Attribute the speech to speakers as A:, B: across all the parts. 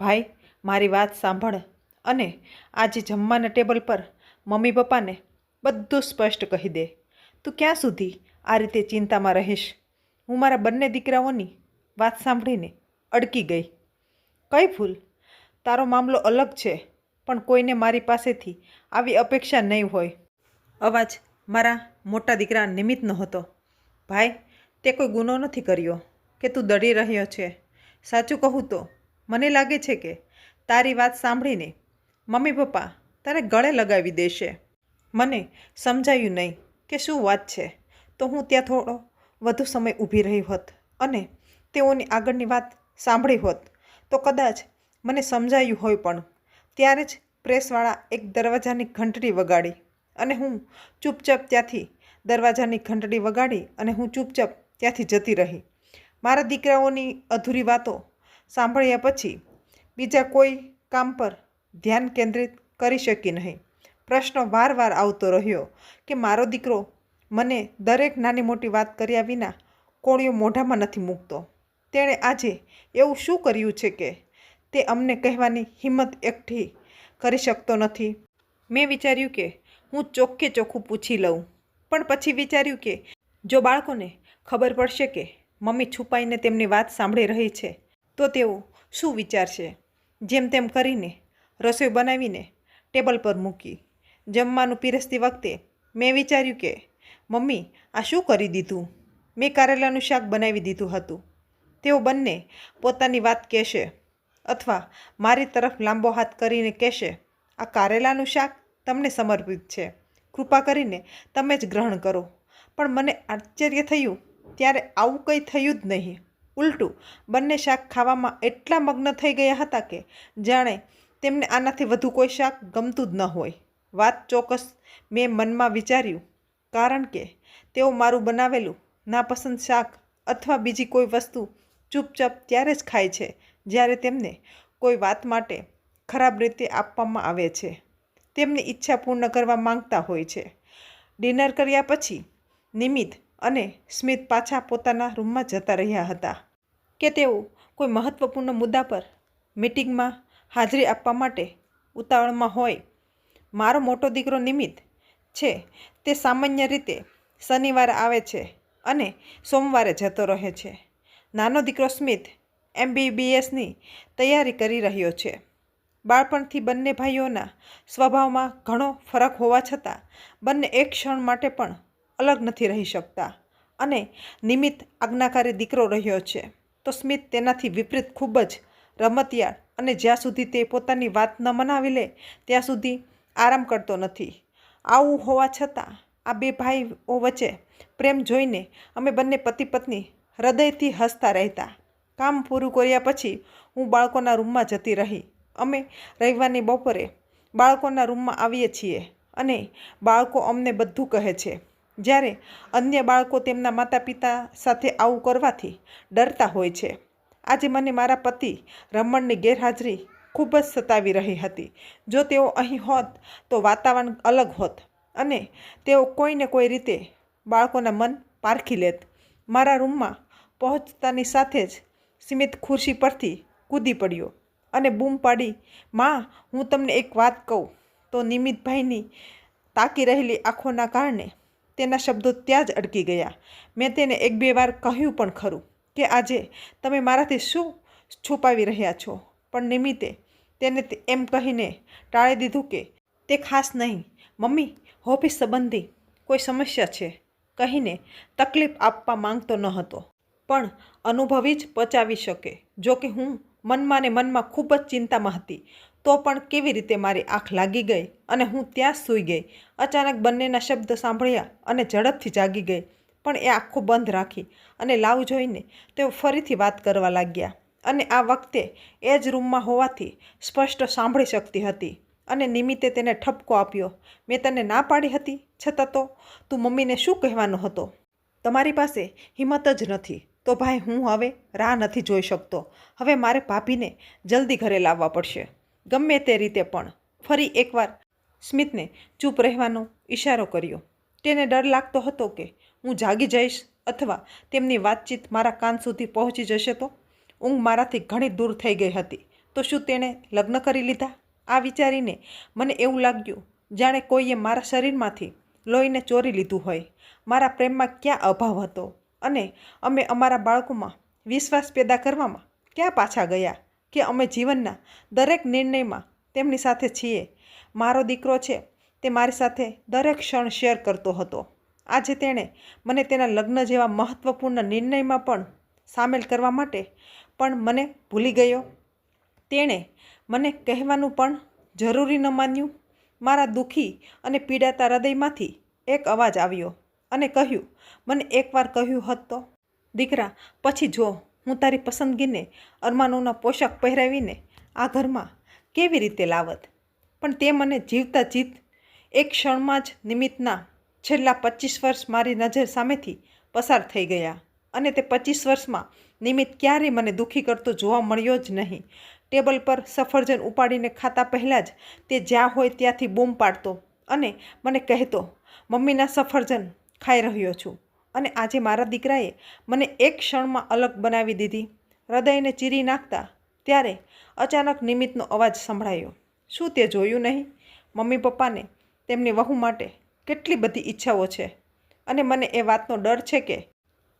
A: ભાઈ, મારી વાત સાંભળ અને આજે જમવાના ટેબલ પર મમ્મી પપ્પાને બધું સ્પષ્ટ કહી દે. તું ક્યાં સુધી આ રીતે ચિંતામાં રહીશ? હું મારા બંને દીકરાઓની વાત સાંભળીને અડકી ગઈ. કઈ ભૂલ? તારો મામલો અલગ છે, પણ કોઈને મારી પાસેથી આવી અપેક્ષા નહીં હોય. અવાજ મારા મોટા દીકરા નિમિત્તનો હતો ભાઈ, તે કોઈ ગુનો નથી કર્યો કે તું દડી રહ્યો છે. સાચું કહું તો મને લાગે છે કે તારી વાત સાંભળીને મમ્મી પપ્પા તારે ગળે લગાવી દેશે. મને સમજાયું નહીં કે શું વાત છે. તો હું ત્યાં થોડો વધુ સમય ઊભી રહી હોત અને તેઓની આગળની વાત સાંભળી હોત, તો કદાચ મને સમજાયું હોય પણ. ત્યારે જ પ્રેસવાળા એક દરવાજાની ઘંટડી વગાડી અને હું ચૂપચાપ ત્યાંથી દરવાજાની ઘંટડી વગાડી અને હું ચૂપચાપ ત્યાંથી જતી રહી. મારા દીકરાઓની અધૂરી વાતો સાંભળ્યા પછી બીજા કોઈ કામ પર ધ્યાન કેન્દ્રિત કરી શકી નહીં. પ્રશ્ન વારવાર આવતો રહ્યો કે મારો દીકરો મને દરેક નાની મોટી વાત કર્યા વિના કોળીઓ મોઢામાં નથી મૂકતો. તેણે આજે એવું શું કર્યું છે કે તે અમને કહેવાની હિંમત એકઠી કરી શકતો નથી? મેં વિચાર્યું કે હું ચોખ્ખે ચોખ્ખું પૂછી લઉં. પણ પછી વિચાર્યું કે જો બાળકોને ખબર પડશે કે મમ્મી છુપાઈને તેમની વાત સાંભળી રહી છે તો તેઓ શું વિચારશે? જેમ તેમ કરીને રસોઈ બનાવીને ટેબલ પર મૂકી. જમવાનું પીરસતી વખતે મેં વિચાર્યું કે, મમ્મી, આ શું કરી દીધું? મેં કારેલાનું શાક બનાવી દીધું હતું. તેઓ બંને પોતાની વાત કહેશે અથવા મારી તરફ લાંબો હાથ કરીને કહેશે, આ કારેલાનું શાક તમને સમર્પિત છે. કૃપા કરીને તમે જ ગ્રહણ કરો. પણ મને આશ્ચર્ય થયું, ત્યારે આવું કંઈ થયું જ નહીં. ઉલટું, બંને શાક ખાવામાં એટલા મગ્ન થઈ ગયા હતા કે જાણે તેમને આનાથી વધુ કોઈ શાક ગમતું જ ન હોય. વાત ચોક્કસ મેં મનમાં વિચાર્યું, કારણ કે તેઓ મારું બનાવેલું નાપસંદ શાક અથવા બીજી કોઈ વસ્તુ ચૂપચાપ ત્યારે જ ખાય છે જ્યારે તેમને કોઈ વાત માટે ખરાબ રીતે આપવામાં આવે છે. તેમની ઈચ્છા પૂર્ણ કરવા માંગતા હોય છે. ડિનર કર્યા પછી નિમિત અને સ્મિત પાછા પોતાના રૂમમાં જતા રહ્યા હતા. કે તેઓ કોઈ મહત્ત્વપૂર્ણ મુદ્દા પર મિટિંગમાં હાજરી આપવા માટે ઉતાવળમાં હોય. મારો મોટો દીકરો નિમિત છે. તે સામાન્ય રીતે શનિવારે આવે છે અને સોમવારે જતો રહે છે. નાનો દીકરો સ્મિત એમબીબીએસની તૈયારી કરી રહ્યો છે. બાળપણથી બંને ભાઈઓના સ્વભાવમાં ઘણો ફરક હોવા છતાં બંને એક ક્ષણ માટે પણ અલગ નથી રહી શકતા અને નિમિત્ત આજ્ઞાકારી દીકરો રહ્યો છે. તો સ્મિત તેનાથી વિપરીત ખૂબ જ રમતિયાળ અને જ્યાં સુધી તે પોતાની વાત ન મનાવી લે, ત્યાં સુધી આરામ કરતો નથી. આવું હોવા છતાં આ બે ભાઈઓ વચ્ચે પ્રેમ જોઈને અમે બંને પતિ પત્ની હૃદયથી હસતા રહેતા. કામ પૂરું કર્યા પછી હું બાળકોના રૂમમાં જતી રહી. અમે રવિવારની બપોરે બાળકોના રૂમમાં આવીએ છીએ અને બાળકો અમને બધું કહે છે. જ્યારે અન્ય બાળકો તેમના માતા પિતા સાથે આવું કરવાથી ડરતા હોય છે. આજે મને મારા પતિ રમણની ગેરહાજરી ખૂબ જ સતાવી રહી હતી. જો તેઓ અહીં હોત તો વાતાવરણ અલગ હોત અને તેઓ કોઈને કોઈ રીતે બાળકોના મન પારખી લેત. મારા રૂમમાં પહોંચતાની સાથે જ સીમિત ખુરશી પરથી કૂદી પડ્યો અને બૂમ પાડી, માં, હું તમને એક વાત કહું. તો નિમિતભાઈની તાકી રહેલી આંખોના કારણે તેના શબ્દો ત્યાં જ અટકી ગયા. મેં તેને એક બે વાર કહ્યું પણ ખરું કે આજે તમે મારાથી શું છુપાવી રહ્યા છો? પણ નિમિત્તે તેને એમ કહીને ટાળી દીધું કે તે ખાસ નહીં, મમ્મી હોફિસ સંબંધી કોઈ સમસ્યા છે? કહીને તકલીફ આપવા માંગતો ન હતો. પણ અનુભવી જ પચાવી શકે, જો કે હું મનમાં ને મનમાં ખૂબ જ ચિંતામાં હતી. તો પણ કેવી રીતે મારી આંખ લાગી ગઈ અને હું ત્યાં સૂઈ ગઈ? અચાનક બંનેના શબ્દ સાંભળ્યા અને ઝડપથી જાગી ગઈ. પણ એ આંખો બંધ રાખી અને લાવ જોઈને તેઓ ફરીથી વાત કરવા લાગ્યા. અને આ વખતે એ જ રૂમમાં હોવાથી સ્પષ્ટ સાંભળી શકતી હતી અને નિમિત્તે તેને ઠપકો આપ્યો. મેં તને ના પાડી હતી? છતાં તો તું મમ્મીને શું કહેવાનો હતો? તમારી પાસે હિંમત જ નથી. તો ભાઈ, હું હવે રાહ નથી જોઈ શકતો. હવે મારે ભાભીને જલ્દી ઘરે લાવવા પડશે. ગમે તે રીતે પણ. ફરી એકવાર સ્મિતને ચૂપ રહેવાનો ઈશારો કર્યો. તેને ડર લાગતો હતો કે હું જાગી જઈશ અથવા તેમની વાતચીત મારા કાન સુધી પહોંચી જશે તો ઊંઘ મારાથી ઘણી દૂર થઈ ગઈ હતી. તો શું તેણે લગ્ન કરી લીધા? આ વિચારીને મને એવું લાગ્યું, જાણે કોઈએ મારા શરીરમાંથી લોહીને ચોરી લીધું હોય. મારા પ્રેમમાં ક્યાં અભાવ હતો અને અમે અમારા બાળકોમાં વિશ્વાસ પેદા કરવામાં ક્યાં પાછા ગયા? કે અમે જીવનના દરેક નિર્ણયમાં તેમની સાથે છીએ. મારો દીકરો છે તે મારી સાથે દરેક ક્ષણ શેર કરતો હતો. આજે તેણે મને તેના લગ્ન જેવા મહત્ત્વપૂર્ણ નિર્ણયમાં પણ સામેલ કરવા માટે પણ મને ભૂલી ગયો. તેણે મને કહેવાનું પણ જરૂરી ન માન્યું. મારા દુઃખી અને પીડાતા હૃદયમાંથી એક અવાજ આવ્યો અને કહ્યું, મને એકવાર કહ્યું હતો દીકરા, પછી જો. હું તારી પસંદગીને અરમાનોના પોશાક પહેરાવીને આ ઘરમાં કેવી રીતે લાવત? પણ તે મને જીવતા જીત એક ક્ષણમાં જ નિમિત્તના છેલ્લા પચીસ વર્ષ મારી નજર સામેથી પસાર થઈ ગયા અને તે પચીસ વર્ષમાં નિમિત્ત ક્યારેય મને દુઃખી કરતો જોવા મળ્યો જ નહીં. ટેબલ પર સફરજન ઉપાડીને ખાતા પહેલાં જ તે જ્યાં હોય ત્યાંથી બૂમ પાડતો અને મને કહેતો, મમ્મીના સફરજન ખાઈ રહ્યો છું. અને આજે મારા દીકરાએ મને એક ક્ષણમાં અલગ બનાવી દીધી. હૃદયને ચીરી નાખતા ત્યારે અચાનક નિમિત્તનો અવાજ સંભળાયો. શું તે જોયું નહીં? મમ્મી પપ્પાને તેમની વહુ માટે કેટલી બધી ઈચ્છાઓ છે. અને મને એ વાતનો ડર છે કે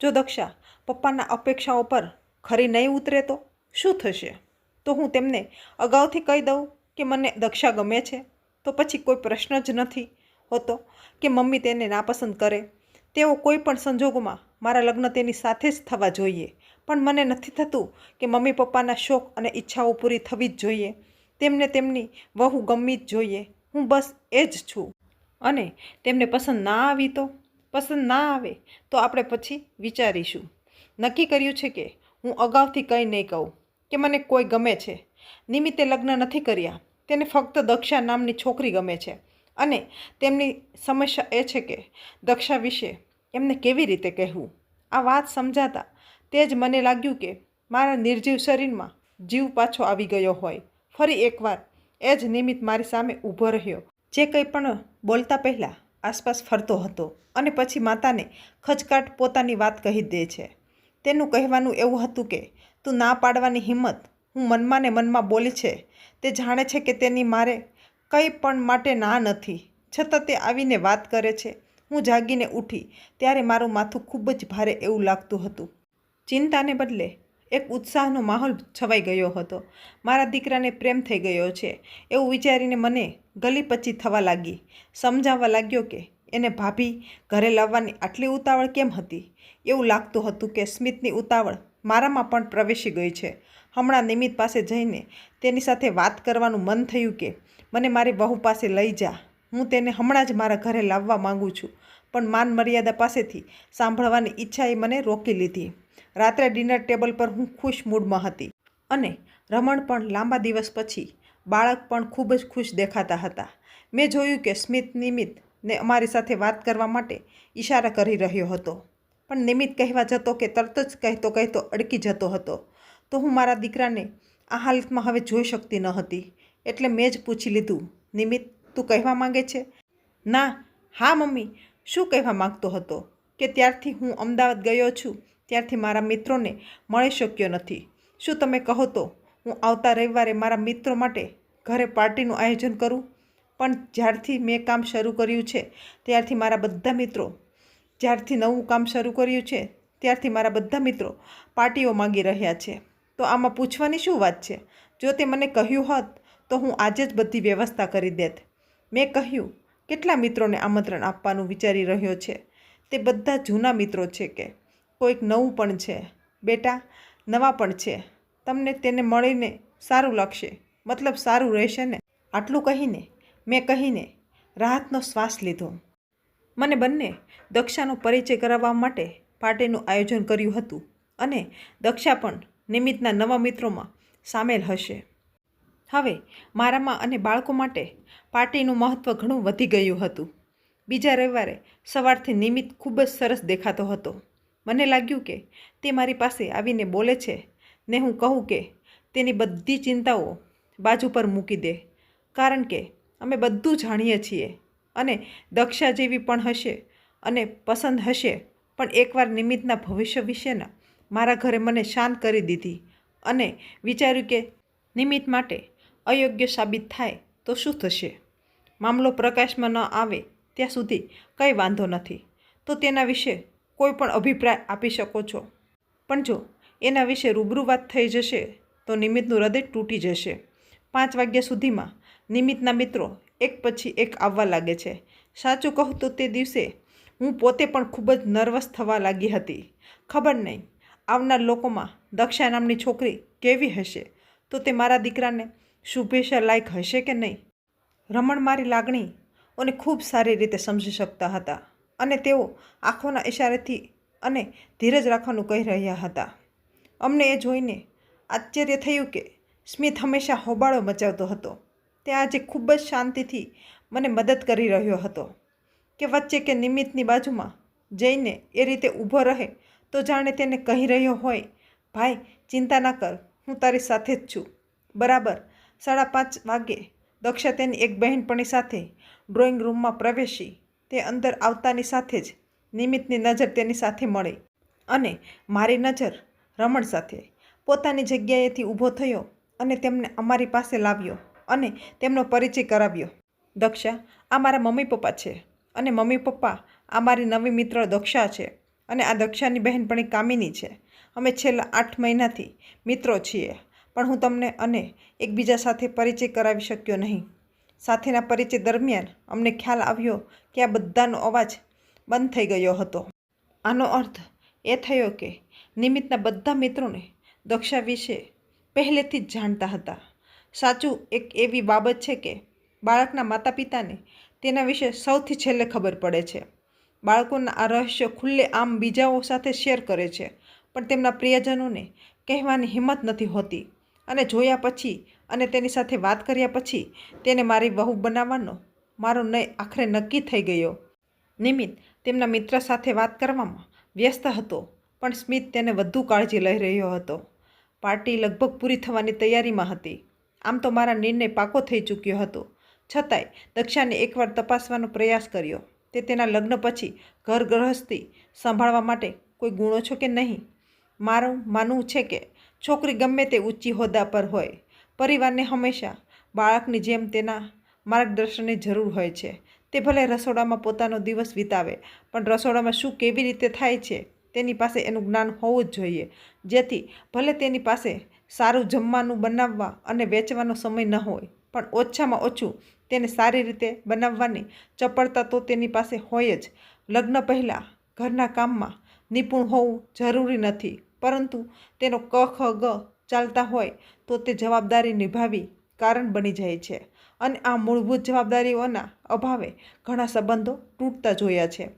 A: જો દક્ષા પપ્પાના અપેક્ષાઓ પર ખરી નહીં ઉતરે તો શું થશે? તો હું તેમને અગાઉથી કહી દઉં કે મને દક્ષા ગમે છે. તો પછી કોઈ પ્રશ્ન જ નથી હોતો કે મમ્મી તેને નાપસંદ કરે તેઓ કોઈ પણ સંજોગોમાં મારા લગ્ન તેની સાથે જ થવા જોઈએ. પણ મને નથી થતું કે મમ્મી પપ્પાના શોખ અને ઈચ્છાઓ પૂરી થવી જ જોઈએ. તેમને તેમની વહુ ગમવી જ જોઈએ. હું બસ એ જ છું. અને તેમને પસંદ ના આવી તો? પસંદ ના આવે તો આપણે પછી વિચારીશું. નક્કી કર્યું છે કે હું અગાઉથી કંઈ નહીં કહું કે મને કોઈ ગમે છે. નિમિત્તે લગ્ન નથી કર્યા. તેને ફક્ત દક્ષા નામની છોકરી ગમે છે. અને તેમની સમસ્યા એ છે કે દક્ષા વિશે એમને કેવી રીતે કહેવું? આ વાત સમજાતા તે જ મને લાગ્યું કે મારા નિર્જીવ શરીરમાં જીવ પાછો આવી ગયો હોય. ફરી એકવાર એ જ નિમિત્ત મારી સામે ઊભો રહ્યો. જે કંઈ પણ બોલતા પહેલાં આસપાસ ફરતો હતો અને પછી માતાને ખચકાટ પોતાની વાત કહી દે છે. તેનું કહેવાનું એવું હતું કે, તું ના પાડવાની હિંમત હું મનમાં ને મનમાં બોલી છે. તે જાણે છે કે તેની મારે કંઈ પણ માટે ના નથી. છતાં તે આવીને વાત કરે છે. હું જાગીને ઉઠી, ત્યારે મારું માથું ખૂબ જ ભારે એવું લાગતું હતું. ચિંતાને બદલે એક ઉત્સાહનો માહોલ છવાઈ ગયો હતો. મારા દીકરાને પ્રેમ થઈ ગયો છે. એવું વિચારીને મને ગલી પચી થવા લાગી. સમજાવવા લાગ્યો કે એને ભાભી ઘરે લાવવાની આટલી ઉતાવળ કેમ હતી? એવું લાગતું હતું કે સ્મિતની ઉતાવળ મારામાં પણ પ્રવેશી ગઈ છે. હમણાં નિમિત્ત પાસે જઈને તેની સાથે વાત કરવાનું મન થયું કે મને મારી વહુ પાસે લઈ જા. હું તેને હમણાં જ મારા ઘરે લાવવા માગું છું. પણ માન મર્યાદા પાસેથી સાંભળવાની ઈચ્છાએ મને રોકી લીધી. રાત્રે ડિનર ટેબલ પર હું ખુશ મૂડમાં હતી અને રમણ પણ લાંબા દિવસ પછી બાળક પણ ખૂબ જ ખુશ દેખાતા હતા. મેં જોયું કે સ્મિત નિમિત્ત ને અમારી સાથે વાત કરવા માટે ઈશારા કરી રહ્યો હતો. પણ નિમિત્ત કહેવા જતો કે તરત જ કહેતો કહેતો અડકી જતો હતો. તો હું મારા દીકરાને આ હાલતમાં હવે જોઈ શકતી ન હતી. એટલે મેં જ પૂછી લીધું. નિમિત્ત તું કહેવા માંગે છે? ના, હા મમ્મી. શું કહેવા માંગતો હતો? કે ત્યારથી હું અમદાવાદ ગયો છું. ત્યારથી મારા મિત્રોને મળી શક્યો નથી. શું તમે કહો તો હું આવતા રવિવારે મારા મિત્રો માટે ઘરે પાર્ટીનું આયોજન કરું? પણ જ્યારથી મેં કામ શરૂ કર્યું છે, ત્યારથી મારા બધા મિત્રો, જ્યારથી નવું કામ શરૂ કર્યું છે, ત્યારથી મારા બધા મિત્રો પાર્ટીઓ માંગી રહ્યા છે. તો આમાં પૂછવાની શું વાત છે? જો તે મને કહ્યું હોત તો હું આજે જ બધી વ્યવસ્થા કરી દેત. મેં કહ્યું, કેટલા મિત્રોને આમંત્રણ આપવાનું વિચારી રહ્યો છે? તે બધા જૂના મિત્રો છે કે? કોઈક નવું પણ છે. બેટા, નવા પણ છે. તમને તેને મળીને સારું લાગશે. મતલબ સારું રહેશે ને? આટલું કહીને, મેં કહીને રાહતનો શ્વાસ લીધો. મને બંને દક્ષાનો પરિચય કરાવવા માટે પાર્ટીનું આયોજન કર્યું હતું અને દક્ષા પણ નિમિત્તના નવા મિત્રોમાં સામેલ હશે. હવે મારામાં અને બાળકો માટે પાર્ટીનું મહત્ત્વ ઘણું વધી ગયું હતું. બીજા રવિવારે સવારથી નિમિત્ત ખૂબ જ સરસ દેખાતો હતો. મને લાગ્યું કે તે મારી પાસે આવીને બોલે છે ને હું કહું કે તેની બધી ચિંતાઓ બાજુ પર મૂકી દે. કારણ કે અમે બધું જાણીએ છીએ અને દક્ષા જેવી પણ હશે અને પસંદ હશે, પણ એકવાર નિમિત્તના ભવિષ્ય વિશેના મારા ઘરે મને શાંત કરી દીધી અને વિચાર્યું કે નિમિત્ત માટે અયોગ્ય સાબિત થાય તો શું થશે? મામલો પ્રકાશમાં ન આવે ત્યાં સુધી કંઈ વાંધો નથી. તો તેના વિશે કોઈ પણ અભિપ્રાય આપી શકો છો. પણ જો એના વિશે રૂબરૂ વાત થઈ જશે, તો નિમિત્તનું હૃદય તૂટી જશે. પાંચ વાગ્યા સુધીમાં નિમિત્તના મિત્રો એક પછી એક આવવા લાગે છે. સાચું કહું તો તે દિવસે હું પોતે પણ ખૂબ જ નર્વસ થવા લાગી હતી. ખબર નહીં, આવનાર લોકોમાં દક્ષા નામની છોકરી કેવી હશે? તો તે મારા દીકરાને શુભેચ્છા લાયક હશે કે નહીં? રમણ મારી લાગણી અને ખૂબ સારી રીતે સમજી શકતા હતા અને તેઓ આંખોના ઇશારેથી અને ધીરજ રાખવાનું કહી રહ્યા હતા. અમને એ જોઈને આશ્ચર્ય થયું કે સ્મિત હંમેશા હોબાળો મચાવતો હતો. તે આજે ખૂબ જ શાંતિથી મને મદદ કરી રહ્યો હતો કે વચ્ચે કે નિમિત્તની બાજુમાં જઈને એ રીતે ઊભો રહે તો જાણે તેને કહી રહ્યો હોય, ભાઈ, ચિંતા ના કર, હું તારી સાથે જ છું. બરાબર સાડા પાંચ વાગે દક્ષા તેની એક બહેનપણી સાથે ડ્રોઈંગ રૂમમાં પ્રવેશી. તે અંદર આવતાની સાથે જ નિમિત્તની નજર તેની સાથે મળી અને મારી નજર રમણ સાથે પોતાની જગ્યાએથી ઊભો થયો અને તેમને અમારી પાસે લાવ્યો અને તેમનો પરિચય કરાવ્યો. દક્ષા, આ મારા મમ્મી પપ્પા છે અને મમ્મી પપ્પા આ મારી નવી મિત્ર દક્ષા છે અને આ દક્ષાની બહેનપણી કામિની છે. અમે છેલ્લા આઠ મહિનાથી મિત્રો છીએ. પણ હું તમને અને એકબીજા સાથે પરિચય કરાવી શક્યો નહીં. સાથેના પરિચય દરમિયાન અમને ખ્યાલ આવ્યો કે આ બધાનો અવાજ બંધ થઈ ગયો હતો. આનો અર્થ એ થયો કે નિમિત્તના બધા મિત્રોને દક્ષા વિશે પહેલેથી જ જાણતા હતા. સાચું એક એવી બાબત છે કે બાળકના માતા પિતાને તેના વિશે સૌથી છેલ્લે ખબર પડે છે. બાળકોના આ રહસ્ય ખુલ્લે આમ બીજાઓ સાથે શેર કરે છે, પણ તેમના પ્રિયજનોને કહેવાની હિંમત નથી હોતી. અને જોયા પછી અને તેની સાથે વાત કર્યા પછી તેને મારી વહુ બનાવવાનો મારો નય આખરે નક્કી થઈ ગયો. નિમિત્ત તેમના મિત્ર સાથે વાત કરવામાં વ્યસ્ત હતો, પણ સ્મિત તેને વધુ કાળજી લઈ રહ્યો હતો. પાર્ટી લગભગ પૂરી થવાની તૈયારીમાં હતી. આમ તો મારા નિર્ણય પાકો થઈ ચૂક્યો હતો. છતાંય દક્ષાને એકવાર તપાસવાનો પ્રયાસ કર્યો. તે તેના લગ્ન પછી ઘર ગૃહસ્થી સંભાળવા માટે કોઈ ગુણો છો કે નહીં? મારું માનવું છે કે છોકરી ગમે તે ઊંચી હોદ્દા પર હોય. પરિવારને હંમેશા બાળકની જેમ તેના માર્ગદર્શનની જરૂર હોય છે. તે ભલે રસોડામાં પોતાનો દિવસ વિતાવે, પણ રસોડામાં શું કેવી રીતે થાય છે તેની પાસે એનું જ્ઞાન હોવું જ જોઈએ. જેથી ભલે તેની પાસે સારું જમવાનું બનાવવા અને વેચવાનો સમય ન હોય, પણ ઓછામાં ઓછું તેને સારી રીતે બનાવવાની ચપળતા તો તેની પાસે હોય જ. લગ્ન પહેલાં ઘરના કામમાં નિપુણ હોવું જરૂરી નથી. પરંતુ તેનો ક, ખ, ગ ચાલતા હોય તો તે જવાબદારી નિભાવી કારણ બની જાય છે અને આ મૂળભૂત જવાબદારીઓના અભાવે ઘણા સંબંધો તૂટતા જોયા છે.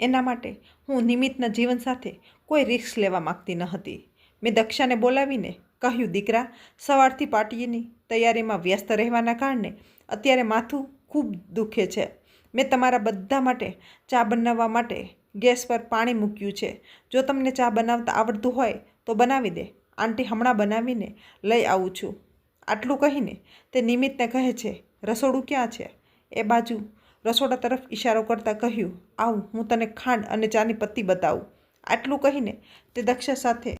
A: એના માટે હું નિમિત્તના જીવન સાથે કોઈ રિસ્ક લેવા માગતી ન હતી. મેં દક્ષાને બોલાવીને કહ્યું, દીકરા, સવારથી પાર્ટીની તૈયારીમાં વ્યસ્ત રહેવાના કારણે અત્યારે માથું ખૂબ દુખે છે. મેં તમારા બધા માટે ચા બનાવવા માટે ગેસ પર પાણી મૂક્યું છે. જો તમને ચા બનાવતા આવડતું હોય, તો બનાવી દે. આંટી હમણાં બનાવીને લઈ આવું છું. આટલું કહીને તે નિમિત્તને કહે છે, રસોડું ક્યાં છે? એ બાજુ રસોડા તરફ ઇશારો કરતાં કહ્યું, આવું, હું તને ખાંડ અને ચાની પત્તી બતાવું. આટલું કહીને તે દક્ષા સાથે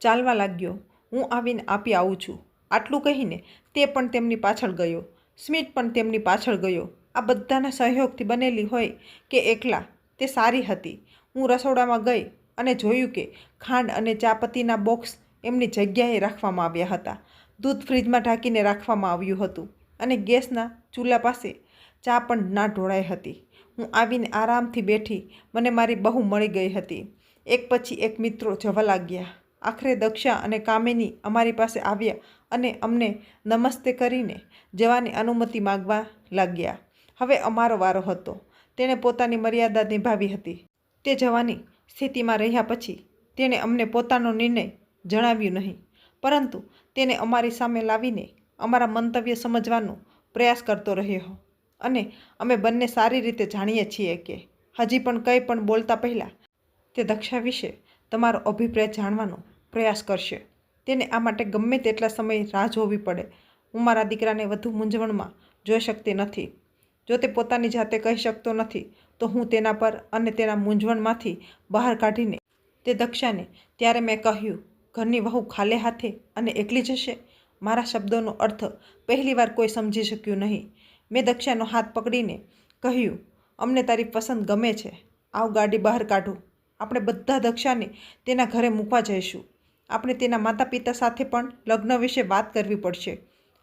A: ચાલવા લાગ્યો. હું આવીને આપી આવું છું. આટલું કહીને તે પણ તેમની પાછળ ગયો. સ્મિત પણ તેમની પાછળ ગયો. આ બધાના સહયોગથી બનેલી હોય કે એકલા તે સારી હતી. હું રસોડામાં ગઈ અને જોયું કે ખાંડ અને ચાપત્તીના બોક્સ એમની જગ્યાએ રાખવામાં આવ્યા હતા. દૂધ ફ્રીજમાં ઢાંકીને રાખવામાં આવ્યું હતું અને ગેસના ચૂલા પાસે ચા પણ ના ઢોળાઈ હતી. હું આવીને આરામથી બેઠી મને મારી બહુ મળી ગઈ હતી. એક પછી એક મિત્રો જવા લાગ્યા. આખરે દક્ષા અને કામિની અમારી પાસે આવ્યા અને અમને નમસ્તે કરીને જવાની અનુમતિ માગવા લાગ્યા. હવે અમારો વારો હતો. તેણે પોતાની મર્યાદા નિભાવી હતી. તે જવાની સ્થિતિમાં રહ્યા પછી તેણે અમને પોતાનો નિર્ણય જણાવ્યું નહીં, પરંતુ તેને અમારી સામે લાવીને અમારા મંતવ્ય સમજવાનો પ્રયાસ કરતો રહ્યો અને અમે બંને સારી રીતે જાણીએ છીએ કે હજી પણ કંઈ પણ બોલતા પહેલાં તે દક્ષા વિશે તમારો અભિપ્રાય જાણવાનો પ્રયાસ કરશે. તેને આ માટે ગમે તેટલા સમય રાહ જોવી પડે. હું મારા દીકરાને વધુ મૂંઝવણમાં જોઈ શકતી નથી. જો તે પોતાની જાતે કહી શકતો નથી, તો હું તેના પર અને તેના મૂંઝવણમાંથી બહાર કાઢીને તે દક્ષાને, ત્યારે મેં કહ્યું, ઘરની વહુ ખાલે હાથે અને એકલી જશે? મારા શબ્દોનો અર્થ પહેલીવાર કોઈ સમજી શક્યું નહીં. મેં દક્ષાનો હાથ પકડીને કહ્યું, અમને તારી પસંદ ગમે છે. આવ ગાડી બહાર કાઢો. આપણે બધા દક્ષાને તેના ઘરે મૂકવા જઈશું. આપણે તેના માતા પિતા સાથે પણ લગ્ન વિશે વાત કરવી પડશે.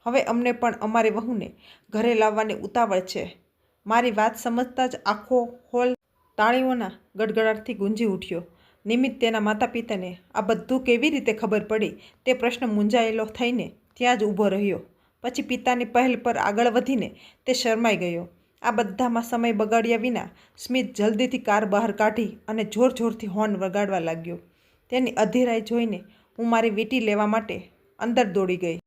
A: હવે અમને પણ અમારી વહુને ઘરે લાવવાની ઉતાવળ છે. મારી વાત સમજતા જ આખો હોલ તાળીઓના ગડગડાટથી ગુંજી ઉઠ્યો. નિમિત્ત તેના માતા પિતાને આ બધું કેવી રીતે ખબર પડી તે પ્રશ્ન મૂંઝાયેલો થઈને ત્યાં જ ઊભો રહ્યો. પછી પિતાની પહેલ પર આગળ વધીને તે શરમાઈ ગયો. આ બધામાં સમય બગાડ્યા વિના સ્મિત જલ્દીથી કાર બહાર કાઢી અને જોર જોરથી હોર્ન વગાડવા લાગ્યો. તેની અધીરાઈ જોઈને હું મારી વીંટી લેવા માટે અંદર દોડી ગઈ.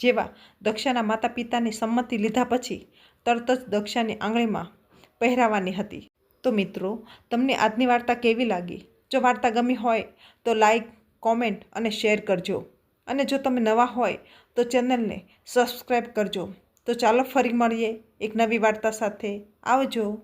A: જેવા દક્ષાના માતા પિતાની સંમતિ લીધા પછી તરત જ દક્ષાની આંગળીમાં પહેરાવાની હતી. તો મિત્રો, તમને આજની વાર્તા કેવી લાગી? જો વાર્તા ગમી હોય તો લાઈક, કોમેન્ટ અને શેર કરજો. અને જો તમે નવા હોય તો ચેનલને સબસ્ક્રાઈબ કરજો. તો ચાલો ફરી મળીએ એક નવી વાર્તા સાથે. આવજો.